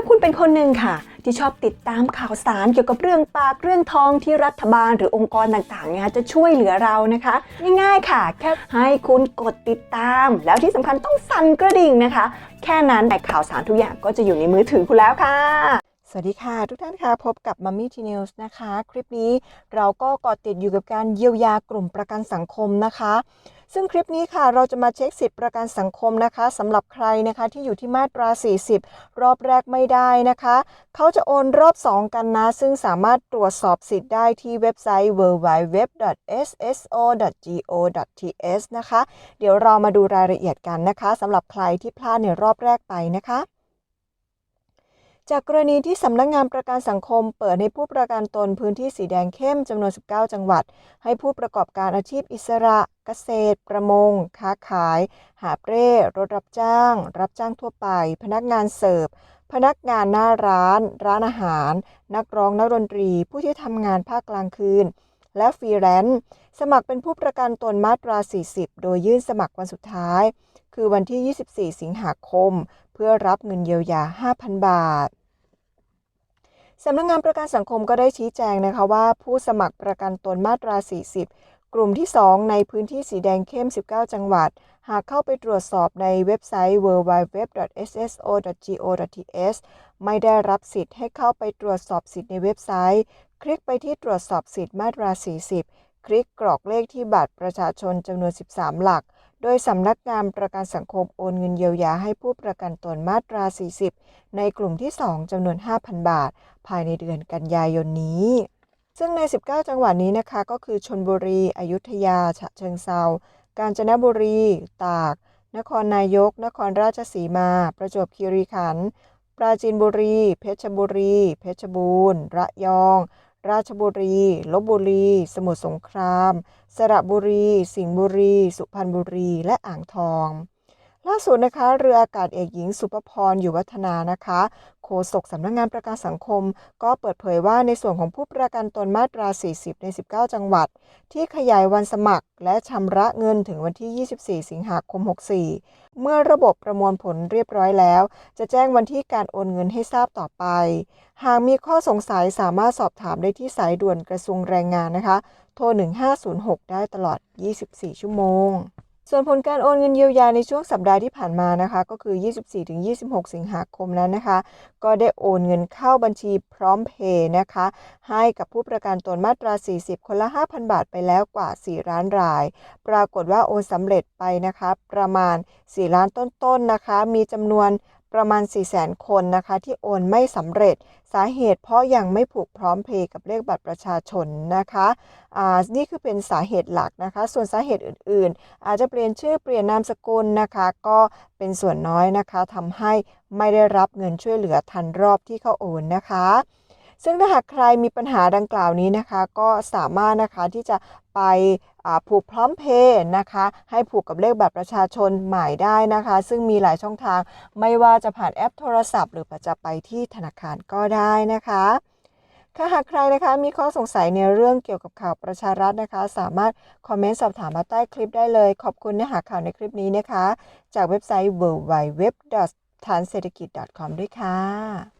าคุณเป็นคนหนึ่งค่ะ ที่ชอบติดตามข่าวสารเกี่ยวกับเรื่องปากเรื่องทองที่รัฐบาลหรือองค์กรต่างๆเนี่ยจะช่วยเหลือเรานะคะ ง่ายๆค่ะ แค่ให้คุณกดติดตาม แล้วที่สำคัญต้องสั่นกระดิ่งนะคะ แค่นั้นแต่ข่าวสารทุกอย่างก็จะอยู่ในมือถือคุณแล้วค่ะสวัสดีค่ะ ทุกท่านค่ะ พบกับมัมมี่ทีนิวส์นะคะ คลิปนี้เราก็กาะติดอยู่กับการเยียวยากลุ่มประกันสังคมนะคะ ซึ่งคลิปนี้ค่ะเราจะมาเช็คสิทธิประกันสังคมนะคะสำหรับใครนะคะที่อยู่ที่มาตรา 40 รอบแรกไม่ได้นะคะ เขาจะโอนรอบ 2 กันนะ ซึ่งสามารถตรวจสอบสิทธิ์ได้ที่เว็บไซต์ www.sso.go.th นะคะ เดี๋ยวเรามาดูรายละเอียดกันนะคะสำหรับใครที่พลาดในรอบแรกไปนะคะ จากกรณีที่สำนักงงานประกันสังคม เปิดให้ผู้ประกันตนพื้นที่สีแดงเข้มจำนวน 19 จังหวัด ให้ผู้ประกอบการอาชีพอิสระ เกษตร ประมง ค้าขาย หาบเร่รถรับจ้าง รับจ้างทั่วไป พนักงานเสิร์ฟ พนักงานหน้าร้าน ร้านอาหาร นักร้องนักดนตรี ผู้ที่ทำงานภาคกลางคืน และฟรีแลนซ์สมัครเป็นผู้ประกันตนมาตรา 40 โดยยื่นสมัครวันสุดท้าย คือวันที่ 24 สิงหาคม เพื่อรับเงินเยียวยา 5,000 บาท สำนักงงานประกันสังคมก็ได้ชี้แจงนะคะว่า ผู้สมัครประกันตนมาตรา 40 กลุ่มที่ 2 ในพื้นที่สีแดงเข้ม 19 จังหวัด หากเข้าไปตรวจสอบในเว็บไซต์ www.sso.go.th ไม่ได้รับสิทธิ์ให้เข้าไปตรวจสอบสิทธิ์ในเว็บไซต์ คลิกไปที่ตรวจสอบสิทธิ์มาตรา 40 คลิกกรอกเลขที่บัตรประชาชนจำนวน 13 หลัก โดยสำนักงานประกันสังคมโอนเงินเยียวยาให้ผู้ประกันตนมาตรา 40 ในกลุ่มที่ 2จำนวน 5,000 บาท ภายในเดือนกันยายนนี้ ซึ่งใน 19 จังหวัดนี้นะคะ ก็คือชนบุรี อยุธยา ฉะเชิงเซากาญจนบุรี ตาก นครนายก นครราชสีมา ประจวบคีรีขันธ์ปราจีนบุรี เพชรบุรี เพชรบูรณ์ ระยอง ราชบุรี ลบบุรี สมุทรสงคราม สระบุรี สิงห์บุรี สุพรรณบุรี และอ่างทอง ล่าสุดนะคะเรืออากาศเอกหญิงสุภพรอยู่วัฒนานะคะโฆษกสำนักงงานประกันสังคม ก็เปิดเผยว่าในส่วนของผู้ประกันตนมาตรา 40 ใน 19 จังหวัด ที่ขยายวันสมัคร และชำระเงินถึงวันที่ 24 สิงหาคม 64 เมื่อระบบประมวลผลเรียบร้อยแล้ว จะแจ้งวันที่การโอนเงินให้ทราบต่อไป หากมีข้อสงสัยสามารถสอบถามได้ที่สายด่วนกระทรวงแรงงานนะคะ โทร 1506 ได้ตลอด 24 ชั่วโมง ส่วนผลการโอนเงินเยียวยาในช่วงสัปดาห์ที่ผ่านมานะคะก็คือ 24-26 สิงหาคมนั้นนะคะ ก็ได้โอนเงินเข้าบัญชีพร้อมเพย์นะคะ ให้กับผู้ประกันตนมาตรา 40 คนละ 5,000 บาทไปแล้วกว่า 4 ล้านราย ปรากฏว่าโอนสำเร็จไปนะคะ ประมาณ 4 ล้านต้นๆนะคะ มีจำนวน ประมาณ 4 0 0 0 0 0 คนนะคะ ที่โอนไม่สำเร็จสาเหตุเพราะยังไม่ผูกพร้อมเพย์กับเลขบัตรประชาชนนะคะอ่านี่คือเป็นสาเหตุหลักนะคะ ส่วนสาเหตุอื่นๆ อาจจะเปลี่ยนชื่อเปลี่ยนนามสกุลนะคะ ก็เป็นส่วนน้อยนะคะทำให้ไม่ได้รับเงินช่วยเหลือทันรอบที่เขาโอนนะคะ ซึ่งถ้าหากใครมีปัญหาดังกล่าวนี้นะคะ ก็สามารถนะคะที่จะไปผูกพร้อมเพย์นะคะ ให้ผูกกับเลขบัตรประชาชนใหม่ได้นะคะ ซึ่งมีหลายช่องทาง ไม่ว่าจะผ่านแอปโทรศัพท์ หรือจะไปที่ธนาคารก็ได้นะคะถ้าหากใครนะคะมีข้อสงสัยในเรื่องเกี่ยวกับข่าวประชารัฐนะคะ สามารถคอมเมนต์สอบถามมาใต้คลิปได้เลย ขอบคุณเนื้อหาข่าวในคลิปนี้นะคะ จากเว็บไซต์ w w w t a n s e t h a k i t c o m ด้วยค่ะ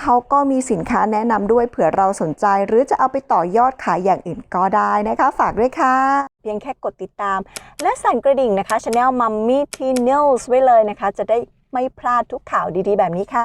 เขาก็มีสินค้าแนะนำด้วยเผื่อเราสนใจ หรือจะเอาไปต่อยอดขายอย่างอื่นก็ได้นะคะ ฝากด้วยค่ะ เพียงแค่กดติดตาม และสั่นกระดิ่งนะคะช anel Mummy T News ไว้เลยนะคะ จะได้ไม่พลาดทุกข่าวดีๆ แบบนี้ค่ะ